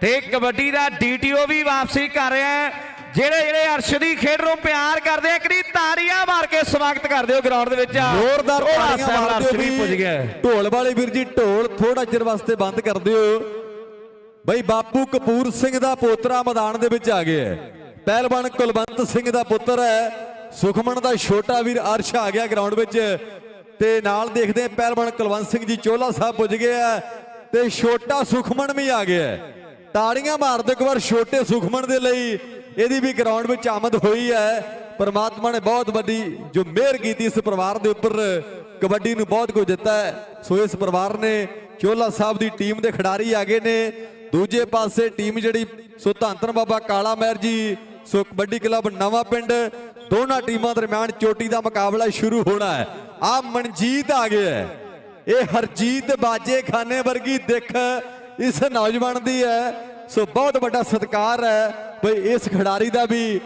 ਤੇ ਕਬੱਡੀ ਦਾ ਡੀਟੀਓ ਵੀ ਵਾਪਸੀ ਕਰ ਰਿਹਾ ਹੈ। ਜਿਹੜੇ ਜਿਹੜੇ ਅਰਸ਼ ਦੀ ਖੇਡ ਨੂੰ ਪਿਆਰ ਕਰਦੇ ਆ ਕਰੀ ਤਾੜੀਆਂ ਮਾਰ ਕੇ ਸਵਾਗਤ ਕਰਦੇ ਹੋ ਗਰਾਊਂਡ ਦੇ ਵਿੱਚ। ਜ਼ੋਰਦਾਰ ਤਾੜੀਆਂ ਮਾਰਦੇ ਹੋ ਵੀ ਪੁੱਜ ਗਿਆ। ਢੋਲ ਵਾਲੇ ਵੀਰ ਜੀ ਢੋਲ ਥੋੜਾ ਚਿਰ ਵਾਸਤੇ ਬੰਦ ਕਰ ਦਿਓ। ਬਈ ਬਾਪੂ ਕਪੂਰ ਸਿੰਘ ਦਾ ਪੋਤਰਾ ਮੈਦਾਨ ਦੇ ਵਿੱਚ ਆ ਗਿਆ ਹੈ। ਪਹਿਲਵਾਨ ਕੁਲਵੰਤ ਸਿੰਘ ਦਾ ਪੁੱਤਰ ਹੈ। ਸੁਖਮਨ ਦਾ ਛੋਟਾ ਵੀਰ ਅਰਸ਼ ਆ ਗਿਆ ਗਰਾਊਂਡ ਵਿੱਚ ਤੇ ਨਾਲ ਦੇਖਦੇ ਹਾਂ ਪਹਿਲਵਾਨ ਕੁਲਵੰਤ ਸਿੰਘ ਜੀ ਚੋਲਾ ਸਾਹਿਬ ਪੁੱਜ ਗਏ ਆ ਤੇ ਛੋਟਾ ਸੁਖਮਨ ਵੀ ਆ ਗਿਆ। ਤਾੜੀਆਂ ਮਾਰ ਦਿਓ ਇੱਕ ਵਾਰ ਛੋਟੇ ਸੁਖਮਨ ਦੇ ਲਈ, ਇਹਦੀ ਵੀ ਗਰਾਊਂਡ ਵਿੱਚ ਆਮਦ ਹੋਈ ਹੈ। ਪਰਮਾਤਮਾ ਨੇ ਬਹੁਤ ਵੱਡੀ ਜੋ ਮਿਹਰ ਕੀਤੀ ਇਸ ਪਰਿਵਾਰ ਦੇ ਉੱਪਰ, ਕਬੱਡੀ ਨੂੰ ਬਹੁਤ ਕੁਝ ਦਿੱਤਾ ਹੈ। ਸੋ ਇਸ ਪਰਿਵਾਰ ਨੇ ਚੋਲਾ ਸਾਹਿਬ ਦੀ ਟੀਮ ਦੇ ਖਿਡਾਰੀ ਆ ਗਏ ਨੇ। ਦੂਜੇ ਪਾਸੇ ਟੀਮ ਜਿਹੜੀ ਸੋ ਧੰਤਨ ਬਾਬਾ ਕਾਲਾ ਮਹਿਰ ਜੀ ਸੋ ਕਬੱਡੀ ਕਲੱਬ ਨਵਾਂ ਪਿੰਡ, ਦੋਨਾਂ ਟੀਮਾਂ ਦਰਮਿਆਨ ਚੋਟੀ ਦਾ ਮੁਕਾਬਲਾ ਸ਼ੁਰੂ ਹੋਣਾ ਹੈ। ਆ ਮਨਜੀਤ ਆ ਗਿਆ ਹੈ। ਇਹ ਹਰਜੀਤ ਬਾਜੇ ਖਾਨੇ ਵਰਗੀ ਦਿੱਖ ਇਸ ਨੌਜਵਾਨ ਦੀ ਹੈ। ਸੋ ਬਹੁਤ ਵੱਡਾ ਸਤਿਕਾਰ ਹੈ ਬਈ ਇਸ ਖਿਡਾਰੀ ਦਾ ਵੀ।